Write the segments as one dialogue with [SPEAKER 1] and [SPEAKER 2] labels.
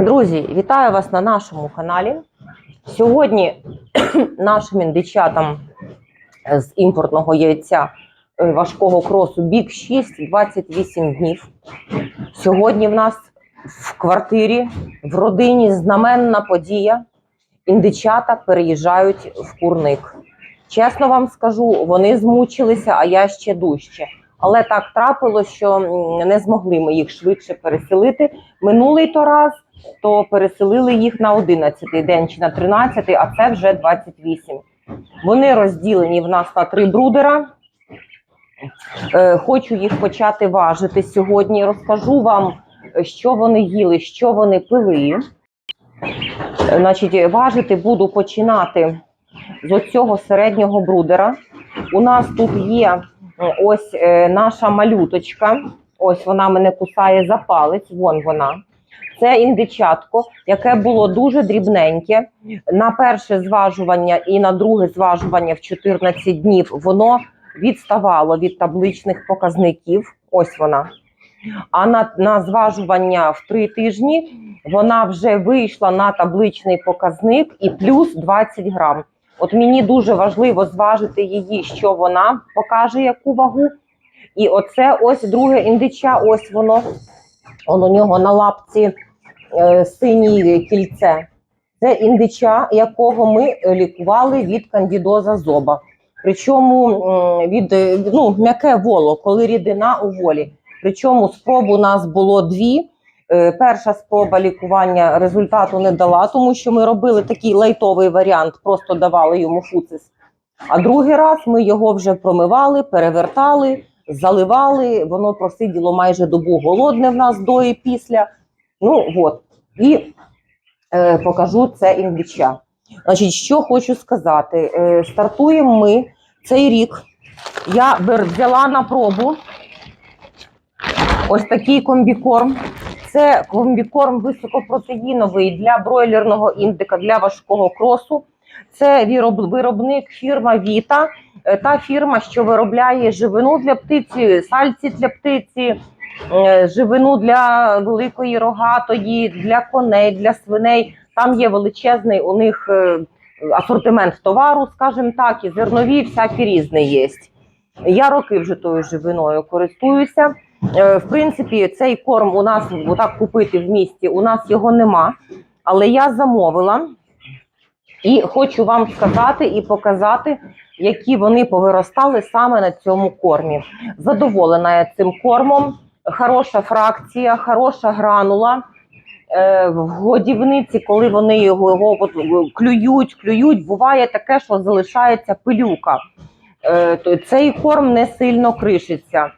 [SPEAKER 1] Друзі, вітаю вас на нашому каналі. Сьогодні нашим індичатам з імпортного яйця е, важкого кросу бік 6 28 днів. Сьогодні в нас в квартирі, в родині знаменна подія. Індичата переїжджають в курник. Чесно вам скажу, вони змучилися, а я ще дужче. Але так трапилось, що не змогли ми їх швидше переселити. Минулий то раз то переселили їх на 11-й день чи на 13-й, а це вже 28. Вони розділені в нас на три брудера. Е, Хочу їх почати важити сьогодні. Розкажу вам, що вони їли, що вони пили. Значить, важити буду починати з оцього середнього брудера. У нас тут є ось е, наша малюточка. Ось вона мене кусає за палець. Вон вона. Це індичатко, яке було дуже дрібненьке. На перше зважування і на друге зважування в 14 днів воно відставало від табличних показників. Ось вона. А на, на зважування в 3 тижні вона вже вийшла на табличний показник і плюс 20 грам. От мені дуже важливо зважити її, що вона покаже, яку вагу. І оце ось друге індича, ось воно. Он у нього на лапці синє кільце. Це індича, якого ми е, лікували від кандідоза зоба. Причому від е, ну, м'яке воло, коли рідина у волі. Причому спроб у нас було дві. Е, Перша спроба лікування результату не дала, тому що ми робили такий лайтовий варіант, просто давали йому фуцис. А другий раз ми його вже промивали, перевертали, заливали. Воно просиділо майже добу голодне в нас до і після. Ну от. І е, покажу це індича. Значить, що хочу сказати. Е, стартуємо ми цей рік. Я взяла на пробу ось такий комбікорм. Це комбікорм високопротеїновий для бройлерного індика, для важкого кросу. Це виробник фірма Віта, Е, та фірма, що виробляє живину для птиці, сальці для птиці, живину для великої рогатої, для коней, для свиней. Там є величезний у них е, асортимент товару, скажімо так, і зернові, всякі різні є. Я роки вже тою живиною користуюся. Е, В принципі, цей корм у нас отак купити в місті. У нас його нема, але я замовила і хочу вам сказати і показати, які вони повиростали саме на цьому кормі. Задоволена я цим кормом. Хороша фракція, хороша гранула. Е, в годівниці, коли вони його, його от, клюють, клюють, буває таке, що залишається пилюка. Е, цей корм не сильно кришиться.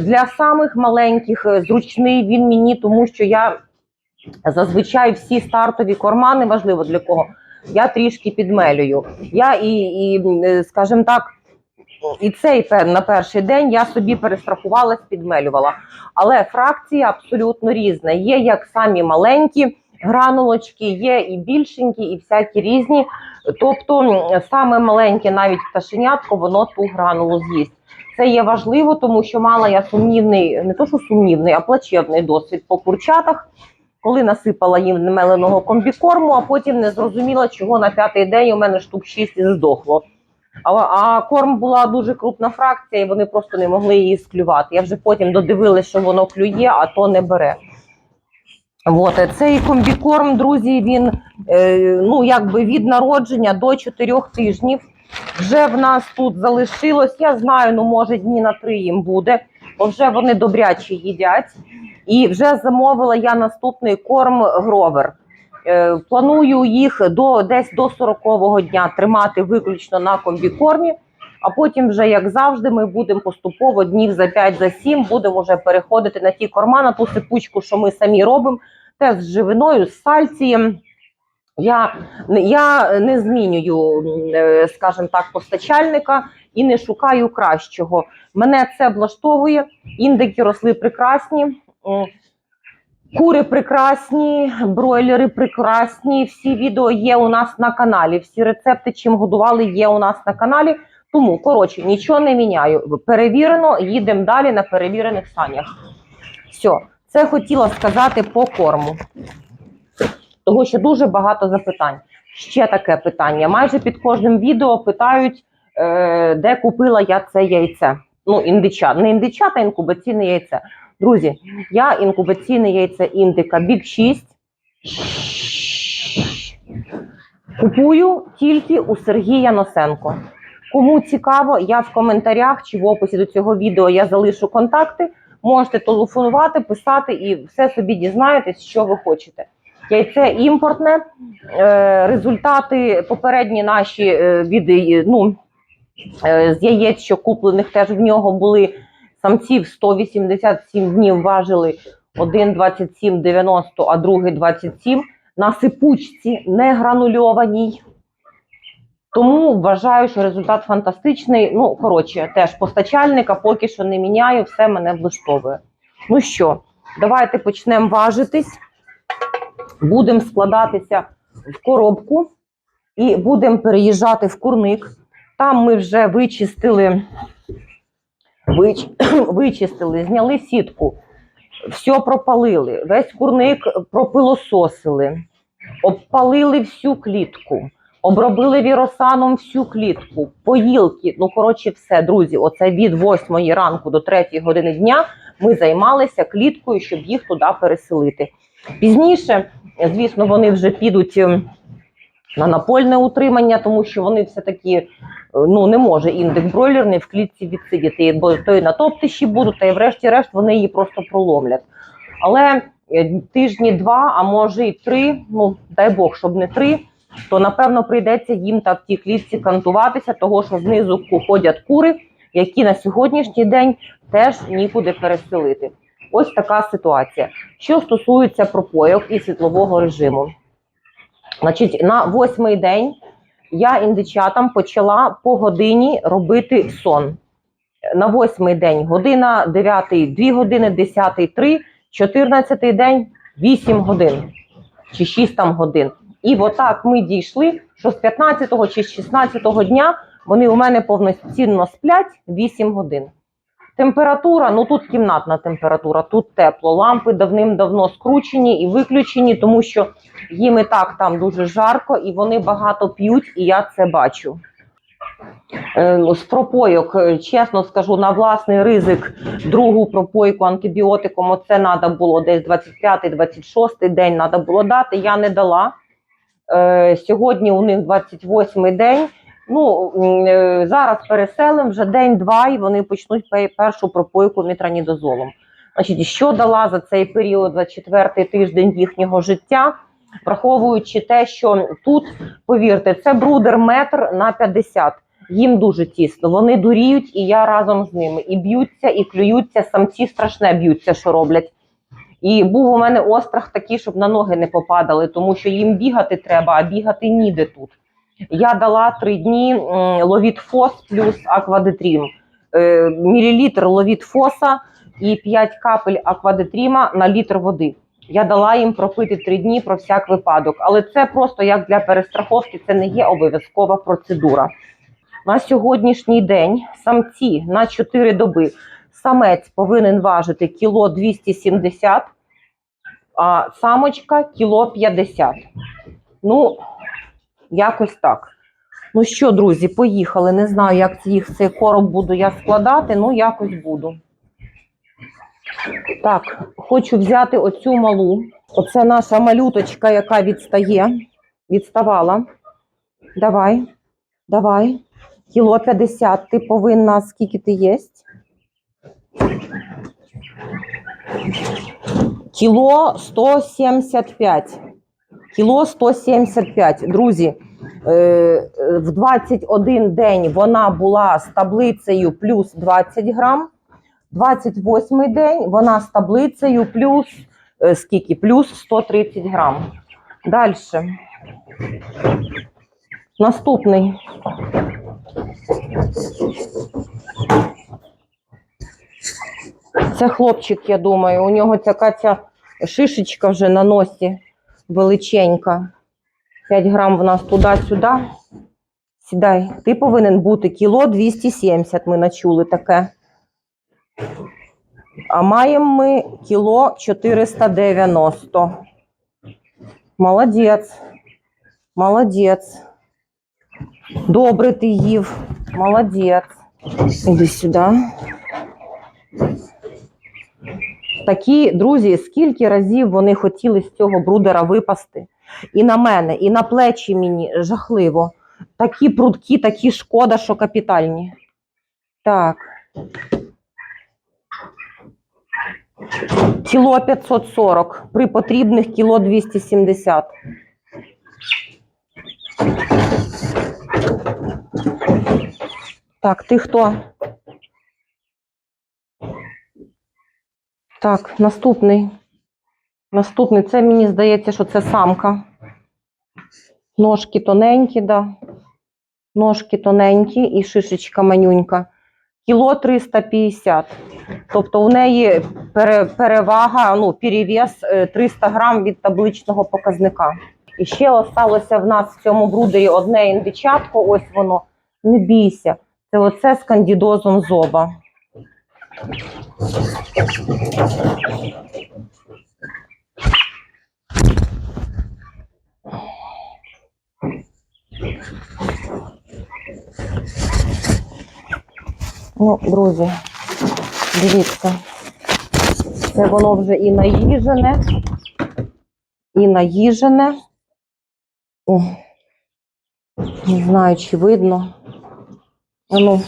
[SPEAKER 1] Для самих маленьких е, зручний він мені, тому що я зазвичай всі стартові корма, неважливо для кого, я трішки підмелюю. Я і, і е, скажімо так, і цей на перший день я собі перестрахувалась, підмелювала. Але фракції абсолютно різна. Є як самі маленькі гранулочки, є і більшенькі, і всякі різні. Тобто, саме маленьке, навіть пташенятко, воно ту гранулу з'їсть. Це є важливо, тому що мала я сумнівний, не то що сумнівний, а плачевний досвід по курчатах, коли насипала їм немеленого комбікорму, а потім не зрозуміла, чого на п'ятий день у мене штук 6 і здохло. А, а корм була дуже крупна фракція, і вони просто не могли її склювати. Я вже потім додивилася, що воно клює, а то не бере. От, е, цей комбікорм, друзі, він е, ну, якби від народження до 4 тижнів. Вже в нас тут залишилось, я знаю, ну може дні на три їм буде, бо вже вони добряче їдять. І вже замовила я наступний корм гровер. Е, планую їх до десь до 40-го дня тримати виключно на комбікормі. А потім, вже як завжди, ми будемо поступово днів за 5 за 7 будемо вже переходити на ті корма, на ту сипучку, що ми самі робимо, теж з живиною, з сальцієм. Я, я не змінюю, е, скажімо так, постачальника і не шукаю кращого. Мене це влаштовує. Індики росли прекрасні. Кури прекрасні, бройлери прекрасні. Всі відео є у нас на каналі. Всі рецепти, чим годували, є у нас на каналі. Тому, коротше, нічого не міняю. Перевірено, їдемо далі на перевірених санях. Все, це хотіла сказати по корму. Того що дуже багато запитань. Ще таке питання. Майже під кожним відео питають, е, де купила я це яйце. Ну, індича, не індича, та інкубаційне яйце. Друзі, я інкубаційне яйце індика Big 6 купую тільки у Сергія Носенко. Кому цікаво, я в коментарях чи в описі до цього відео я залишу контакти. Можете телефонувати, писати і все собі дізнаєтесь, що ви хочете. Яйце імпортне. Е, результати попередні наші е, від е, ну, з яєць, що куплених теж в нього були самців 187 днів важили один 27,90, а другий 27 на сипучці не гранульованій. Тому вважаю, що результат фантастичний. Ну, коротше, теж постачальника поки що не міняю, все мене влаштовує. Ну що, давайте почнемо важитись. Будемо складатися в коробку і будемо переїжджати в курник. Там ми вже вичистили, вич, вичистили, зняли сітку, все пропалили, весь курник пропилососили, обпалили всю клітку, обробили віросаном всю клітку, поїлки. Ну, коротше, все, друзі, оце від 8 ранку до 3 години дня ми займалися кліткою, щоб їх туди переселити. Пізніше, звісно, вони вже підуть ем, на напольне утримання, тому що вони все-таки е, ну, не може індик бройлерний в клітці відсидіти, бо то і на топтищі будуть, та й врешті-решт вони її просто проломлять. Але е, тижні два, а може і три, ну дай Бог, щоб не три, то напевно прийдеться їм та в тій клітці кантуватися, того що знизу ходять кури, які на сьогоднішній день теж нікуди переселити. Ось така ситуація. Що стосується пропойок і світлового режиму, значить, на восьмий день я індичатам почала по годині робити сон. На восьмий день година, дев'ятий дві години, десятий три, чотирнадцятий день вісім годин чи шість там годин. І отак ми дійшли, що з 15-го чи з 16-го дня вони у мене повноцінно сплять 8 годин. Температура, ну тут кімнатна температура, тут тепло. Лампи давним-давно скручені і виключені, тому що їм і так там дуже жарко, і вони багато п'ють, і я це бачу. Е, ну, З пропойок, е, чесно скажу, на власний ризик другу пропойку антибіотиком, оце треба було десь 25-26 день треба було дати. Я не дала. Е, Сьогодні у них 28 день. Ну е, зараз переселимо вже день-два, і вони почнуть першу пропойку мітранідозолом. Значить, що дала за цей період, за четвертий тиждень їхнього життя, враховуючи те, що тут, повірте, це брудер метр на 50. Їм дуже тісно. Вони дуріють, і я разом з ними. І б'ються, і клюються. Самці страшне б'ються, що роблять. І був у мене острах такий, щоб на ноги не попадали, тому що їм бігати треба, а бігати ніде тут. Я дала три дні ловіт фос плюс аквадетрім. Е, мілілітр ловіт фоса і 5 капель аквадетріма на літр води. Я дала їм пропити три дні про всяк випадок, але це просто як для перестраховки, це не є обов'язкова процедура. На сьогоднішній день самці на 4 доби самець повинен важити кіло 270, а самочка кіло 50. Ну, якось так. Ну що, друзі, поїхали. Не знаю, як їх цей короб буду я складати, ну якось буду. Так, хочу взяти оцю малу. Оце наша малюточка, яка відстає. Відставала. Давай, давай. Кіло 50. Ти повинна, скільки ти єсть? Кіло 175. Кіло 175. Друзі, е, в 21 день вона була з таблицею плюс 20 грам. 28 день вона з таблицею плюс е, скільки? Плюс 130 грам. Далі. Наступний. Це хлопчик, я думаю. У нього така ця шишечка вже на носі величенька. 5 грам в нас туди-сюди. Сідай. Ти повинен бути кіло 270, ми начули таке. А маємо ми кіло 490. Молодець. Молодець. Добре ти їв. Молодець. Іди сюди. Такі, друзі, скільки разів вони хотіли з цього брудера випасти. І на мене, і на плечі мені жахливо. Такі прудкі, такі шкода, що капітальні. Так. Кіло 540, при потрібних кіло 270. Так, ти хто? Так, наступний. Наступний. Це мені здається, що це самка. Ножки тоненькі, да. Ножки тоненькі і шишечка манюнька. Кіло 350. Тобто у неї перевага, ну, перевес е, 300 грам від табличного показника. І ще осталося в нас в цьому брудері одне індичатко, ось воно. Не бійся. Це оце з кандідозом зоба. Ну, друзі, дивіться, це воно вже і наїжене, і наїжене. О, не знаю, чи видно. Ну,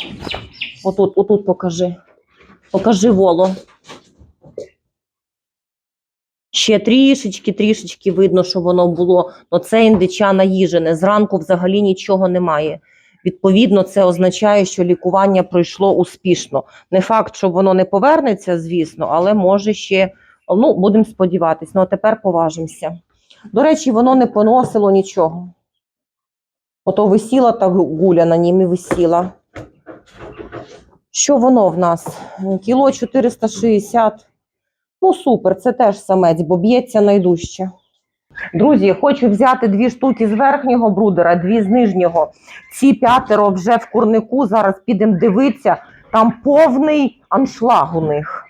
[SPEAKER 1] отут, отут покажи. Покажи воло. Ще трішечки, трішечки видно, що воно було. Оце індича наїжене. Зранку взагалі нічого немає. Відповідно, це означає, що лікування пройшло успішно. Не факт, що воно не повернеться, звісно, але може ще, ну, будемо сподіватися. Ну, а тепер поважимося. До речі, воно не поносило нічого. Ото висіла та гуля на нім і висіла. Що воно в нас? Кіло 460. Ну, супер, це теж самець, бо б'ється найдужче. Друзі, хочу взяти дві штуки з верхнього брудера, дві з нижнього. Ці п'ятеро вже в курнику. Зараз підемо дивитися. Там повний аншлаг у них.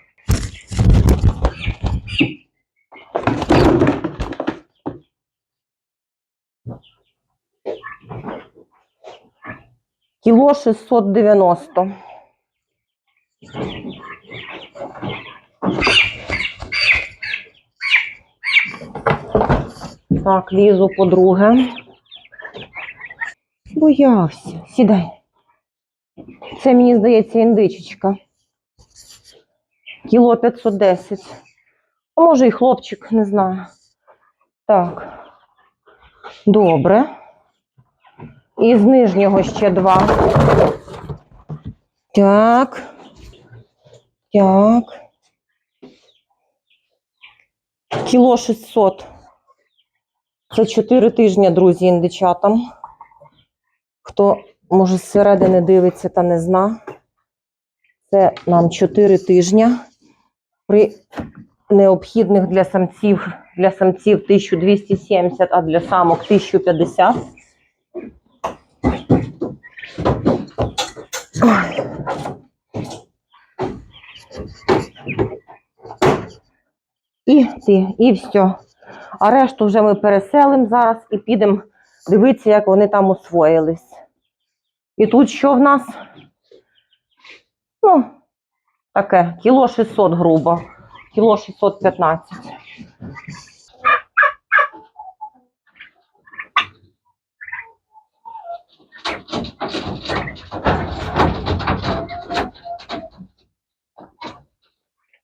[SPEAKER 1] Кіло 690. Так, лізу по-друге. Боявся. Сідай. Це, мені здається, індичечка. Кіло 510. А може і хлопчик, не знаю. Так. Добре. І з нижнього ще два. Так. Так. Кіло 600. Це 4 тижні, друзі, індичатам. Хто, може, зсередини дивиться та не зна. Це нам 4 тижні. При необхідних для самців, для самців 1270, а для самок 1050. Ой. І ці, і все. А решту вже ми переселимо зараз і підемо дивитися, як вони там освоїлись. І тут що в нас? Ну, таке, кіло 600 грубо, кіло 615.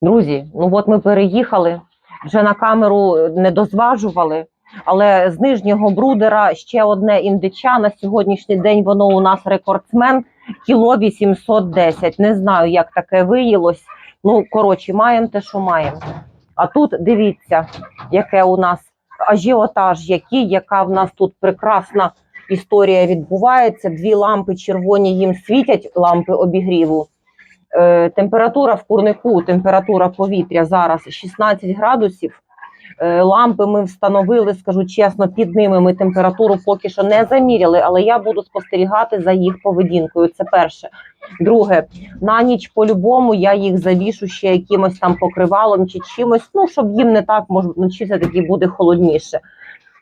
[SPEAKER 1] Друзі, ну от ми переїхали, вже на камеру не дозважували, але з нижнього брудера ще одне індича. На сьогоднішній день воно у нас рекордсмен кіло 810. Не знаю, як таке виїлось. Ну, коротше, маємо те, що маємо. А тут дивіться, яке у нас ажіотаж, який, яка в нас тут прекрасна історія відбувається. Дві лампи червоні їм світять, лампи обігріву. Е, температура в курнику, температура повітря зараз 16 градусів. Е, лампи ми встановили, скажу чесно, під ними ми температуру поки що не заміряли, але я буду спостерігати за їх поведінкою. Це перше. Друге, на ніч по-любому я їх завішу ще якимось там покривалом чи чимось, ну щоб їм не так може вночі все таки буде холодніше.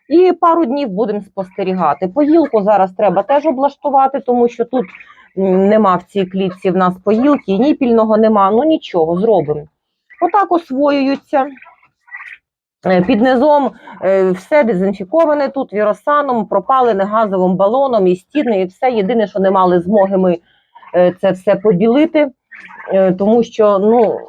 [SPEAKER 1] І пару днів будемо спостерігати. Поїлку зараз треба теж облаштувати, тому що тут нема в цій клітці в нас поїлки, ніпільного нема. Ну нічого, зробимо. Отак освоюються. Е, Під низом е, все дезінфіковане тут віросаном, пропалене газовим балоном і стіни, і все. Єдине, що не мали змоги ми е, це все побілити, тому що ну,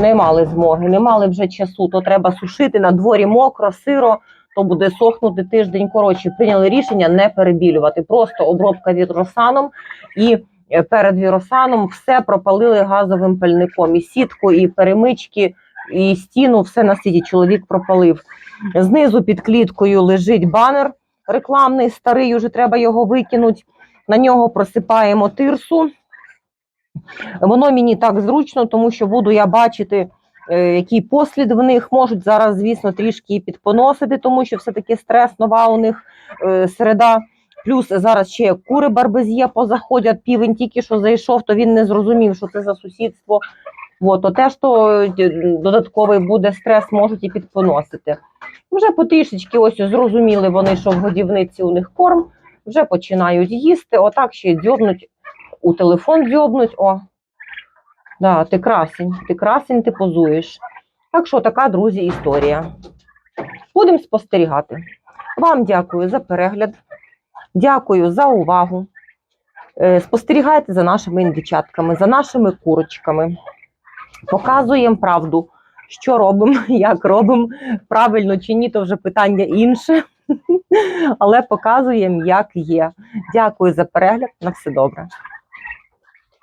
[SPEAKER 1] не мали змоги, не мали вже часу. То треба сушити на дворі мокро, сиро, то буде сохнути тиждень. Коротше, прийняли рішення не перебілювати. Просто обробка віросаном і е, перед віросаном все пропалили газовим пальником. І сітку, і перемички, і стіну, все на світі чоловік пропалив. Знизу під кліткою лежить банер рекламний, старий, уже треба його викинути. На нього просипаємо тирсу. Воно мені так зручно, тому що буду я бачити, який послід в них можуть зараз, звісно, трішки підпоносити, тому що все-таки стрес нова у них е, середа. Плюс зараз ще кури барбезє позаходять, півень тільки що зайшов, то він не зрозумів, що це за сусідство. От, то теж то е, додатковий буде стрес, можуть і підпоносити. Вже потрішечки ось зрозуміли вони, що в годівниці у них корм, вже починають їсти. Отак ще дзьобнуть, у телефон дзьобнуть. О, да, ти красень, ти красень, ти позуєш. Так що така, друзі, історія. Будемо спостерігати. Вам дякую за перегляд. Дякую за увагу. Е, Спостерігайте за нашими індичатками, за нашими курочками. Показуємо правду, що робимо, як робимо, правильно чи ні, то вже питання інше. Але показуємо, як є. Дякую за перегляд. На все добре.